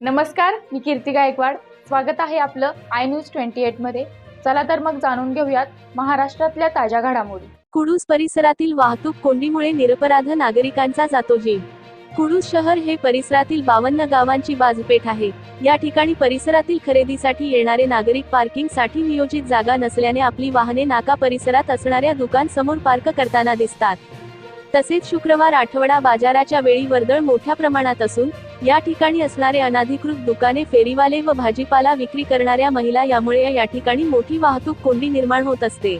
नमस्कार मी कीर्ती गायकवाड. स्वागत आहे आपलं आय न्यूज ट्वेंटी एटमध्ये चला तर मग जाणून घेऊयात महाराष्ट्रातल्या ताज्या घडामोडी. कुडूस परिसरातील वाहतूक कोंडीमुळे निरपराध नागरिकांचा जातो जीव. कुडूस शहर हे परिसरातील बावन्न गावांची बाजपेठ आहे. या ठिकाणी परिसरातील खरेदीसाठी येणारे नागरिक पार्किंगसाठी नियोजित जागा नसल्याने आपली वाहने नाका परिसरात असणाऱ्या दुकान समोर पार्क करताना दिसतात. तसेच शुक्रवार आठवडा बाजाराच्या वेळी वर्दळ मोठ्या प्रमाणात असून या ठिकाणी असणारे अनाधिकृत दुकाने फेरीवाले व भाजीपाला विक्री करणाऱ्या महिला यामुळे या ठिकाणी मोठी वाहतूक कोंडी निर्माण होत असते.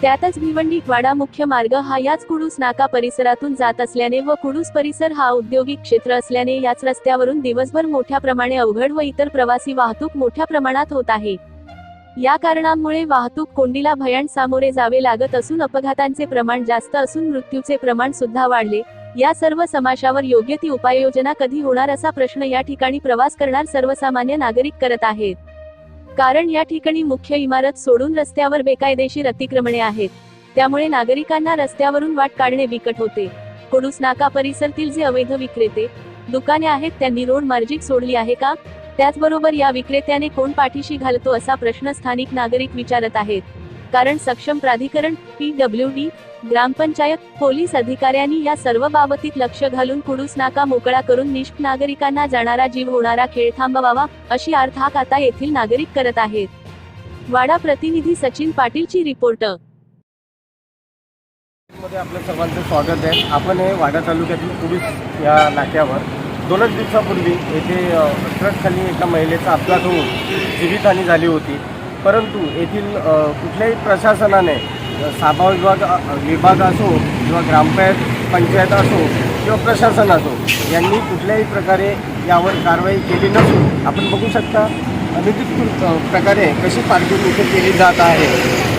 त्यातच भिवंडी वाडा मुख्य मार्ग हा याच कुडूस नाका परिसरातून जात असल्याने व कुडूस परिसर हा औद्योगिक क्षेत्र असल्याने याच रस्त्यावरून दिवसभर मोठ्या प्रमाणे अवघड व इतर प्रवासी वाहतूक मोठ्या प्रमाणात होत आहे. या कारणामुळे वाहतूक कोंडीला भयान सामोरे जावे लागत असून अपघातांचे प्रमाण जास्त असून मृत्यूचे प्रमाण सुद्धा वाढले. या सर्व समाशावर योग्य ती उपाययोजना कधी होणार असा प्रश्न या ठिकाणी प्रवास करणार सर्वसामान्य नागरिक करत आहेत. कारण या ठिकाणी मुख्य इमारत सोडून रस्त्यावर बेकायदेशीर अतिक्रमणे आहेत. त्यामुळे नागरिकांना रस्त्यावरून वाट काढणे बिकट होते. कुडूस नाका परिसरातील जे अवैध विक्रेते दुकाने आहेत त्यांनी रोड मार्जिक सोडली आहे का? त्याचबरोबर या विक्रेत्याने कोण पाठीशी घालतो असा प्रश्न स्थानिक नागरिक विचारत आहेत. कारण सक्षम प्राधिकरण पीडब्ल्यू डी ग्रामपंचायत पोलीस अधिकाऱ्यांनी या सर्व बाबतीत लक्ष घालून कुडूस नाका मोकळा करून निष्ठ नागरिकांना जाणारा जीव होणारा खेळ थांबवावा अशी अर्थाक आता येथील नागरिक करत आहेत. वाडा प्रतिनिधी सचिन पाटीलची रिपोर्ट. मध्ये आपलं सर्वांचं स्वागत आहे. आपण हे वाडा तालुक्यातील पुरुष या नाक्यावर दोनच दिवसापूर्वी येथे ट्रकखाली एका महिलेचा अपघात होऊन जीवितहानी झाली होती. परंतु येथील कुठल्याही प्रशासनाने अ, साबा विभाग विभाग असो किंवा ग्रामपंचायत पंचायत असो किंवा प्रशासन असो यांनी कुठल्याही प्रकारे यावर कारवाई केली नसून आपण बघू शकता अनधिकृत प्रकारे कशी पार्किंग इथे केली जात आहे.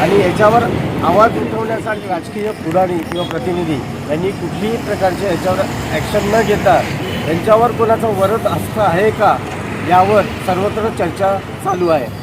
आणि याच्यावर आवाज उठवण्यासाठी राजकीय पुढारी किंवा प्रतिनिधी यांनी कुठलीही प्रकारचे याच्यावर ॲक्शन न घेता यांच्यावर कोणाचा वरद हस्त आहे का यावर सर्वत्र चर्चा चालू आहे.